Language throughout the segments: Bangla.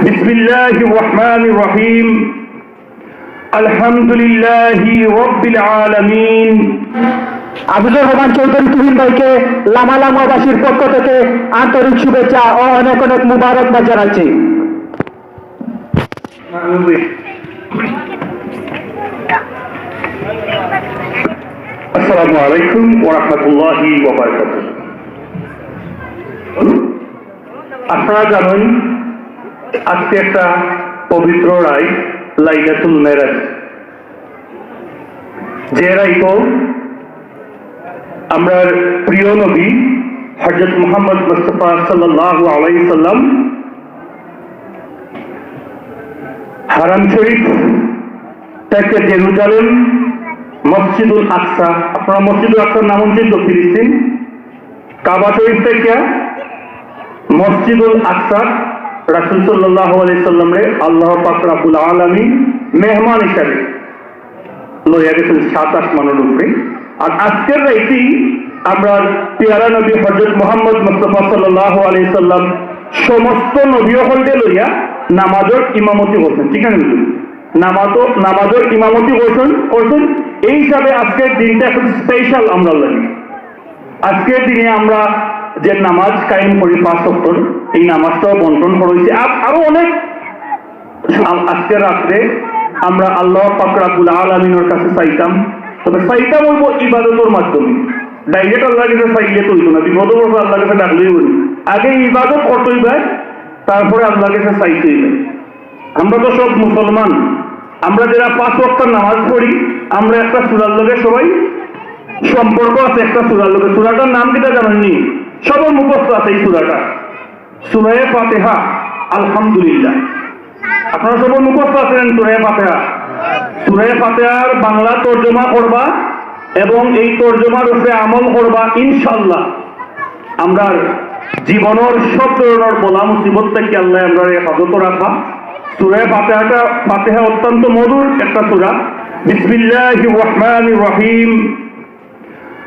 بسم الله الرحمن الرحيم الحمد لله رب العالمين আফিজুর রহমান চৌধুরী তুহিন ভাইকে লামা লামাবাসীর পক্ষ থেকে আন্তরিক শুভেচ্ছা ও অনেক অনেক মুবারকবাদ জানাচ্ছি আসসালামু আলাইকুম ওরহমতুল্লাহি ওবরকাত আপনারা জানেন আজকে একটা পবিত্র রায়, লাইলাতুল মেরাজ। যে রাইতো আমরা প্রিয় নবী হজরত মোহাম্মদ মুস্তফা আলাইসাল্লাম হারাম শরীফ থেকে জেরুজালেম, মসজিদুল আকসা, আপনারা মসজিদুল আকসার নাম হচ্ছে তো ফিলিস্তিন, কাবা শরীফ থেকে মসজিদুল আকসা রাসুল আল্লাহ পাক আলমী মেহমান হিসাবে লইয়া গেছেন সাত আসমানের উপরে আর আজকের রাইতি আমরা পেয়ারা নবী হজরত মোহাম্মদ মুস্তফা সাল্লাহ আলি সাল্লাম সমস্ত নবী হলকে লইয়া নামাজের ইমামতি করছেন। ঠিক আছে নামাজও নামাজের ইমামতি করছেন করছেন। এই হিসাবে আজকের দিনটা এখন স্পেশাল আমরা লাগি। আজকের দিনে আমরা যে নামাজ কায়েম করি পাঁচ সপ্তর এই নামাজটাও বন্টন করেছি আরও অনেক আজকে রাত্রে আমরা আল্লাহ পাকরাবুল আলমিনের কাছে চাইতাম। তবে চাইতাম হইব ইবাদতের মাধ্যমে। ডাইরেক্ট আল্লাহ কাছে চাইলে তো হইতো না। বিপদ বলব আল্লাহ কাছে ডাকলেই হইব আগে ইবাদত করতেই যায় তারপরে আল্লাহ কাছে চাইতেই যায় আমরা তো সব মুসলমান। আমরা যারা পাঁচ ওয়াক্ত নামাজ পড়ি, আমরা একটা সুরার লোকের সবাই সম্পর্ক আছে, একটা সুরার লোকের সুরাটার নাম কিটা জানেননি সবার মুখস্থ আছে এই সুরাটা। সুরায় ফাতেহা, আলহামদুলিল্লাহ। আপনারা সবার মুখস্থ আছেন সুরায় ফাতেহা? সুরায় ফাতেহার বাংলা তর্জমা করবা এবং এই তর্জমার উপরে আমল করবা ইনশাল্লাহ আমরা জীবনের সব ধরনের বলা মুসিবত থেকে আল্লাহ আমরা হেফাজত রাখবা। সুরায় ফাতেহাটা, ফাতেহা অত্যন্ত মধুর একটা সুরা। বিসমিল্লাহির রহমানির রহিম।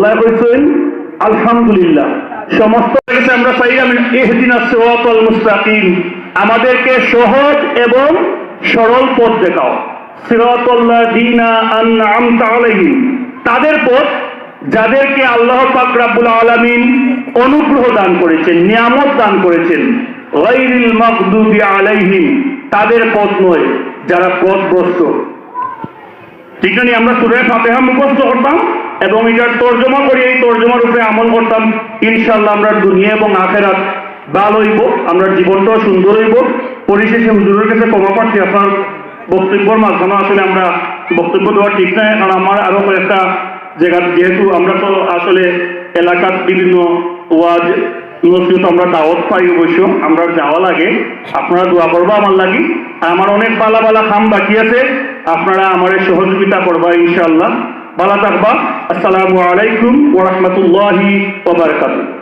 আল্লাহ কইছেন, আলহামদুলিল্লাহ। সমস্ত আমরা ইহদিনা সিরাতাল মুস্তাকিম। আমাদেরকে সহজ এবং সরল পথ দেখাও। আন'আমতা আলাইহিম। তাদের পথ যাদেরকে আল্লাহ পাক রাব্বুল আলামিন অনুগ্রহ দান করেছেন, নিয়ামত দান করেছেন, গায়রিল মাগদুবি আলাইহিম। তাদের পথ নয়, যারা পথগ্রস্ত ঠিক আমরা সুরে ফাতেহা মুখস্থ করতাম। এবং এটার তর্জমা করি, এই তর্জমার উপরে আমল করতাম। ইনশাল্লাহ আমরা দুনিয়া এবং আখেরাত ভালো হইব, আমরা জীবনটাও সুন্দর হইব। পরিশেষে হুজুরের কাছে ক্ষমা প্রার্থী, আপনার বক্তব্যর মাধ্যমে আসলে আমরা বক্তব্য দেওয়া ঠিক নয় কারণ আমার আরও কয়েকটা জায়গা, যেহেতু আমরা তো আসলে এলাকার বিভিন্ন ওয়াজ, নসিহত আমরা দাওয়াত পাই অবশ্য, আমরা যাওয়া লাগে। আপনারা দোয়া করবা আমার লাগি। আমার অনেক বালা বালা খাম বাকি আছে, আপনারা আমার সহযোগিতা করবা ইনশাআল্লাহ। ভালো থাকবা আসসালামু আলাইকুম ওরহমতুল্লাহি ওবরকাতুহ